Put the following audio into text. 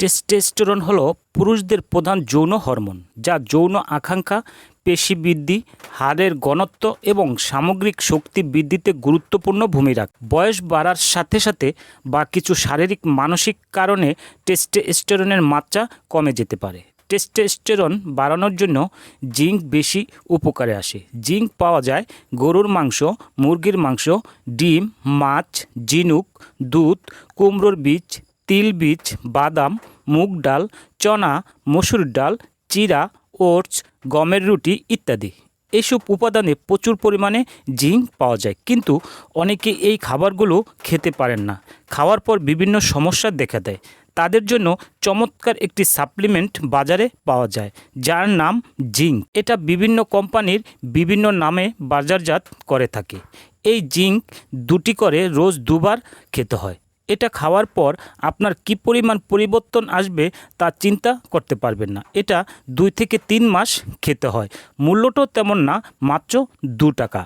Testosterone হলো পুরুষদের প্রধান যৌন হরমোন, যা যৌন আকাঙ্ক্ষা, পেশি বৃদ্ধি, হাড়ের ঘনত্ব এবং সামগ্রিক শক্তি বৃদ্ধিতে গুরুত্বপূর্ণ ভূমিকা রাখে। বয়স বাড়ার সাথে সাথে বা কিছু শারীরিক, মানসিক কারণে টেস্টোস্টেরনের মাত্রা কমে যেতে পারে। টেস্টোস্টেরন বাড়ানোর জন্য জিঙ্ক বেশি উপকারে আসে। জিঙ্ক পাওয়া যায় গরুর মাংস, মুরগির মাংস, ডিম, মাছ, ঝিনুক, দুধ, কুমড়োর বীজ, তিল বীজ, বাদাম মুগ ডাল, চনা, মসুর ডাল, চিরা, ওটস, গমের রুটি ইত্যাদি। এইসব উপাদানে প্রচুর পরিমাণে জিঙ্ক পাওয়া যায়, কিন্তু অনেকে এই খাবারগুলো খেতে পারেন না। খাওয়ার পর বিভিন্ন সমস্যা দেখা দেয়। তাদের জন্য চমৎকার একটি সাপ্লিমেন্ট বাজারে পাওয়া যায়, যার নাম জিঙ্ক। এটা বিভিন্ন কোম্পানির বিভিন্ন নামে বাজারজাত করে থাকে। এই জিঙ্ক দুটি করে রোজ দুবার খেতে হয়। এটা খাওয়ার পর আপনার কি পরিমাণ পরিবর্তন আসবে তা চিন্তা করতে পারবেন না। এটা দুই থেকে তিন মাস খেতে হয়। মূল্যটাও তেমন না, মাত্র দু টাকা।